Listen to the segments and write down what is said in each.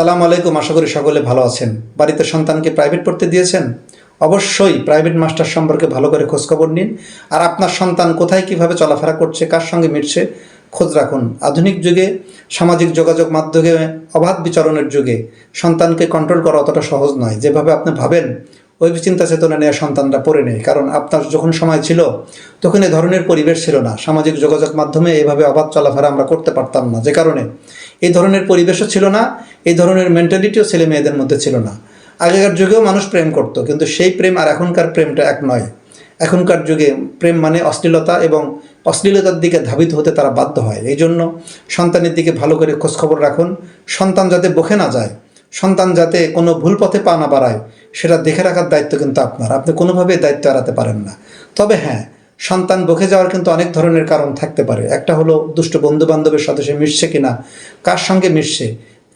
সালাম আলাইকুম, আশা করি সকলে ভালো আছেন। বাড়িতে সন্তানকে প্রাইভেট পড়তে দিয়েছেন? অবশ্যই প্রাইভেট মাস্টার সম্পর্কে ভালো করে খোঁজখবর নিন। আর আপনার সন্তান কোথায়, কীভাবে চলাফেরা করছে, কার সঙ্গে মিটছে খোঁজ রাখুন। আধুনিক যুগে, সামাজিক যোগাযোগ মাধ্যমে অবাধ বিচরণের যুগে সন্তানকে কন্ট্রোল করা অতটা সহজ নয়। যেভাবে আপনি ভাবেন ওই চিন্তা চেতনা নেওয়া সন্তানরা পড়ে নেই। কারণ আপনার যখন সময় ছিল, তখন এ ধরনের পরিবেশ ছিল না। সামাজিক যোগাযোগ মাধ্যমে এভাবে অবাধ চলাফেরা আমরা করতে পারতাম না। যে কারণে এই ধরনের পরিবেশও ছিল না এই ধরনের মেন্টালিটিও ছেলে মেয়েদের মধ্যে ছিল না। আগেকার যুগেও মানুষ প্রেম করত, কিন্তু সেই প্রেম আর এখনকার প্রেমটা এক নয়। এখনকার যুগে প্রেম মানে অশ্লীলতা এবং অশ্লীলতার দিকে ধাবিত হতে তারা বাধ্য হয়। এই জন্য সন্তানের দিকে ভালো করে খোঁজখবর রাখুন। সন্তান যাতে বকে না যায় সন্তান যাতে কোনো ভুল পথে পা না বাড়ায়, সেটা দেখে রাখার দায়িত্ব কিন্তু আপনার। আপনি কোনোভাবে দায়িত্ব এড়াতে পারেন না। তবে হ্যাঁ সন্তান বকে যাওয়ার কিন্তু অনেক ধরনের কারণ থাকতে পারে। একটা হলো দুষ্ট বন্ধু বান্ধবের সাথে সে মিশছে কিনা, কার সঙ্গে মিশছে?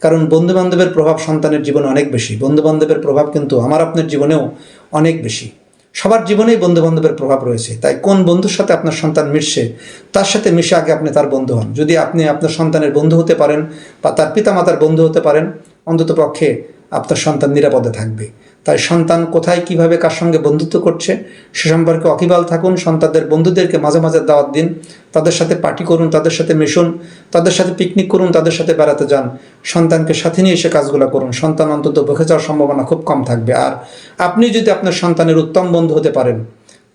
কারণ বন্ধু বান্ধবের প্রভাব সন্তানের জীবনে অনেক বেশি। বন্ধু বান্ধবের প্রভাব কিন্তু আমার আপনার জীবনেও অনেক বেশি। সবার জীবনেই বন্ধু বান্ধবের প্রভাব রয়েছে। তাই কোন বন্ধুর সাথে আপনার সন্তান মিশছে, তার সাথে মিশে আগে আপনি তার বন্ধু হন। যদি আপনি আপনার সন্তানের বন্ধু হতে পারেন বা তার পিতামাতার বন্ধু হতে পারেন অন্তত পক্ষে আপনার সন্তান নিরাপদে থাকবে। তাই সন্তান কোথায়, কীভাবে, কার সঙ্গে বন্ধুত্ব করছে, সে সম্পর্কে অকিবাল থাকুন। সন্তানদের, বন্ধুদেরকে মাঝে মাঝে দাওয়াত দিন। তাদের সাথে পার্টি করুন, তাদের সাথে মিশুন, তাদের সাথে পিকনিক করুন, তাদের সাথে বেড়াতে যান। সন্তানকে সাথে নিয়ে এসে কাজগুলো করুন। সন্তান অন্তত বসে যাওয়ার সম্ভাবনা খুব কম থাকবে। আর আপনি যদি আপনার সন্তানের উত্তম বন্ধু হতে পারেন,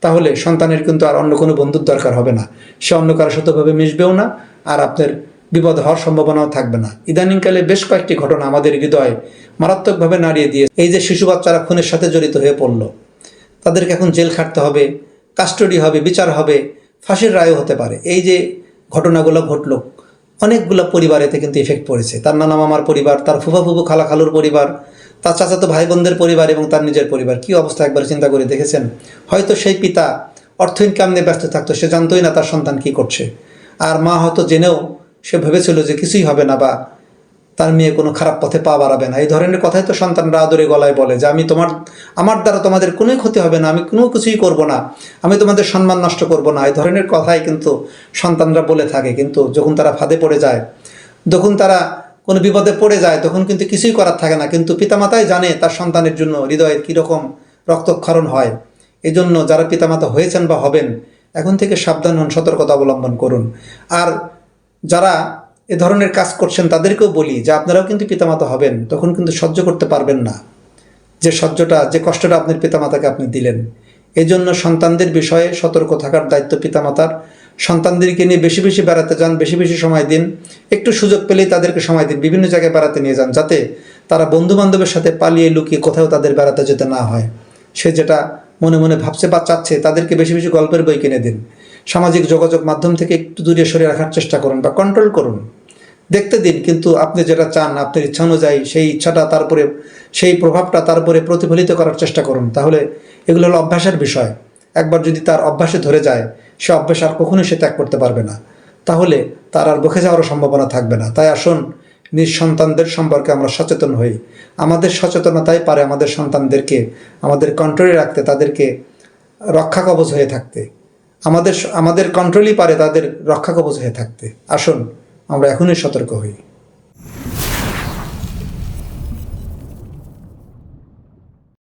তাহলে সন্তানের কিন্তু আর অন্য কোনো বন্ধুর দরকার হবে না। সে অন্য কারোর সাথেভাবে মিশবেও না। আর আপনার বিপদ হওয়ার সম্ভাবনাও থাকবে না। ইদানিংকালে বেশ কয়েকটি ঘটনা আমাদের হৃদয়ে মারাত্মকভাবে নাড়িয়ে দিয়ে এই যে শিশু বাচ্চারা খুনের সাথে জড়িত হয়ে পড়ল, তাদেরকে এখন জেল খাটতে হবে, কাস্টডি হবে, বিচার হবে, ফাঁসির রায়ও হতে পারে। এই যে ঘটনাগুলো ঘটলো, অনেকগুলো পরিবার এতে কিন্তু ইফেক্ট পড়েছে। তার নানা মামার পরিবার, তার ফুফা ফুফু খালা খালুর পরিবার, তার চাচাতো ভাই বোনদের পরিবার এবং তার নিজের পরিবার। কি অবস্থা একবার চিন্তা করে দেখেছেন? হয়তো সেই পিতা অর্থ ইনকাম নিয়ে ব্যস্ত থাকতো, সে জানতোই না তার সন্তান কি করছে। আর মা হয়তো জেনেও সে ভেবেছিল যে কিছুই হবে না বা তার মেয়ে কোনো খারাপ পথে পা বাড়াবে না। এই ধরনের কথাই তো সন্তানরা আদরে গলায় বলে যে, আমি তোমার, আমার দ্বারা তোমাদের কোনো ক্ষতি হবে না, আমি কোনো কিছুই করব না, আমি তোমাদের সম্মান নষ্ট করব না। এই ধরনের কথাই কিন্তু সন্তানরা বলে থাকে। কিন্তু যখন তারা ফাঁদে পড়ে যায়, যখন তারা কোনো বিপদে পড়ে যায়, তখন কিন্তু কিছুই করার থাকে না। কিন্তু পিতামাতাই জানে তার সন্তানের জন্য হৃদয়ের কীরকম রক্তক্ষরণ হয়। এই জন্য যারা পিতামাতা হয়েছেন বা হবেন, এখন থেকে সাবধান হন, সতর্কতা অবলম্বন করুন। আর যারা এ ধরনের কাজ করছেন তাদেরকেও বলি যে আপনারাও কিন্তু পিতামাতা হবেন, তখন কিন্তু সহ্য করতে পারবেন না। যে সহ্যটা, যে কষ্টটা আপনার পিতামাতাকে আপনি দিলেন এই জন্য সন্তানদের বিষয়ে সতর্ক থাকার দায়িত্ব পিতামাতার। সন্তানদেরকে নিয়ে বেশি বেশি বেড়াতে যান, বেশি বেশি সময় দিন, একটু সুযোগ পেলেই তাদেরকে সময় দিন, বিভিন্ন জায়গায় বেড়াতে নিয়ে যান, যাতে তারা বন্ধু বান্ধবের সাথে পালিয়ে লুকিয়ে কোথাও তাদের বেড়াতে যেতে না হয়। সে যেটা মনে মনে ভাবছে বা চাচ্ছে, তাদেরকে বেশি বেশি গল্পের বই কিনে দিন। সামাজিক যোগাযোগ মাধ্যম থেকে একটু দূরে সরে রাখার চেষ্টা করুন বা কন্ট্রোল করুন। দেখতে দিন, কিন্তু আপনি যেটা চান, আপনার ইচ্ছা অনুযায়ী সেই ইচ্ছাটা তারপরে সেই প্রভাবটা তারপরে প্রতিফলিত করার চেষ্টা করুন। তাহলে এগুলো হলো অভ্যাসের বিষয়। একবার যদি তার অভ্যাসে ধরে যায়, সে অভ্যাস আর কখনোই সে ত্যাগ করতে পারবে না। তাহলে তার আর বকে যাওয়ারও সম্ভাবনা থাকবে না। তাই আসুন, নিজ সন্তানদের সম্পর্কে আমরা সচেতন হই। আমাদের সচেতনতাই পারে আমাদের সন্তানদেরকে, আমাদের কন্ট্রোলে রাখতে, তাদেরকে রক্ষা কবচ হয়ে থাকতে। আমাদের আমাদের কন্ট্রোলই পারে তাদের রক্ষা কবচ হয়ে থাকতে। আসুন আমরা এখনই সতর্ক হই।